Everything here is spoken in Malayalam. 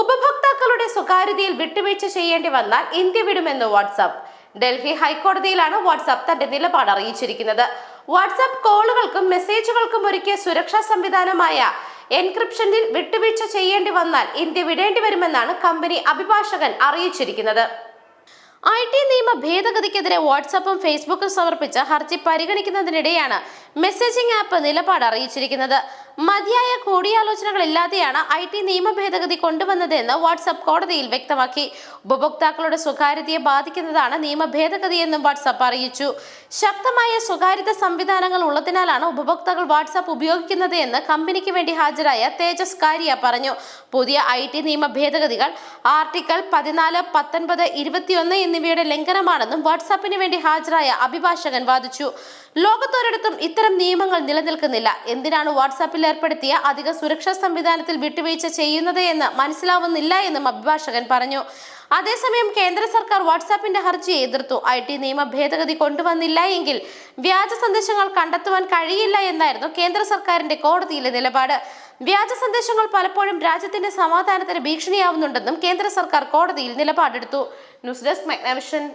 ഉപഭോക്താക്കളുടെ സ്വകാര്യതയിൽ വിട്ടുവീഴ്ച ചെയ്യേണ്ടി വന്നാൽ ഇന്ത്യ വിടുമെന്ന് വാട്സാപ്പ്. ഡൽഹി ഹൈക്കോടതിയിലാണ് വാട്സാപ്പ് തന്റെ നിലപാട് അറിയിച്ചിരിക്കുന്നത്. വാട്സാപ്പ് കോളുകൾക്കും മെസ്സേജുകൾക്കും ഒരുക്കിയ സുരക്ഷാ സംവിധാനമായ എൻക്രിപ്ഷനിൽ വിട്ടുവീഴ്ച ചെയ്യേണ്ടി വന്നാൽ ഇന്ത്യ വിടേണ്ടി വരുമെന്നാണ് കമ്പനി അഭിഭാഷകൻ അറിയിച്ചിരിക്കുന്നത്. ഐ ടി നിയമ ഭേദഗതിക്കെതിരെ വാട്സാപ്പും ഫേസ്ബുക്കും സമർപ്പിച്ച ഹർജി പരിഗണിക്കുന്നതിനിടെയാണ് മെസ്സേജിംഗ് ആപ്പ് നിലപാട് അറിയിച്ചിരിക്കുന്നത്. മതിയായ കൂടിയാലോചനകളില്ലാതെയാണ് ഐ ടി നിയമ ഭേദഗതി കൊണ്ടുവന്നതെന്ന് വാട്സപ്പ് കോടതിയിൽ വ്യക്തമാക്കി. ഉപഭോക്താക്കളുടെ സ്വകാര്യതയെ ബാധിക്കുന്നതാണ് നിയമ ഭേദഗതിയെന്നും വാട്സപ്പ് അറിയിച്ചു. ശക്തമായ സ്വകാര്യത സംവിധാനങ്ങൾ ഉള്ളതിനാലാണ് ഉപഭോക്താക്കൾ വാട്സപ്പ് ഉപയോഗിക്കുന്നത് എന്ന് കമ്പനിക്ക് വേണ്ടി ഹാജരായ തേജസ് കാരിയ പറഞ്ഞു. പുതിയ ഐ ടി നിയമ ഭേദഗതികൾ ആർട്ടിക്കിൾ പതിനാല് പത്തൊൻപത് ഇരുപത്തിയൊന്ന് എന്നിവയുടെ ലംഘനമാണെന്നും വാട്സാപ്പിന് വേണ്ടി ഹാജരായ അഭിഭാഷകൻ വാദിച്ചു. ലോകത്തൊരിടത്തും ഇത്തരം നിയമങ്ങൾ നിലനിൽക്കുന്നില്ല. എന്തിനാണ് വാട്സാപ്പിൽ ഏർപ്പെടുത്തിയ അധിക സുരക്ഷാ സംവിധാനത്തിൽ വിട്ടുവീഴ്ച ചെയ്യുന്നത് എന്ന് മനസ്സിലാവുന്നില്ല എന്നും അഭിഭാഷകൻ പറഞ്ഞു. അതേസമയം കേന്ദ്ര സർക്കാർ വാട്സാപ്പിന്റെ ഹർജിയെ എതിർത്തു. ഐ ടി നിയമ ഭേദഗതി കൊണ്ടുവന്നില്ല എങ്കിൽ വ്യാജ സന്ദേശങ്ങൾ കണ്ടെത്തുവാൻ കഴിയില്ല എന്നായിരുന്നു കേന്ദ്ര സർക്കാരിന്റെ കോടതിയിലെ നിലപാട്. വ്യാജ സന്ദേശങ്ങൾ പലപ്പോഴും രാജ്യത്തിന്റെ സമാധാനത്തിന് ഭീഷണിയാവുന്നുണ്ടെന്നും കേന്ദ്ര സർക്കാർ കോടതിയിൽ നിലപാടെടുത്തു. News desk Megnavision.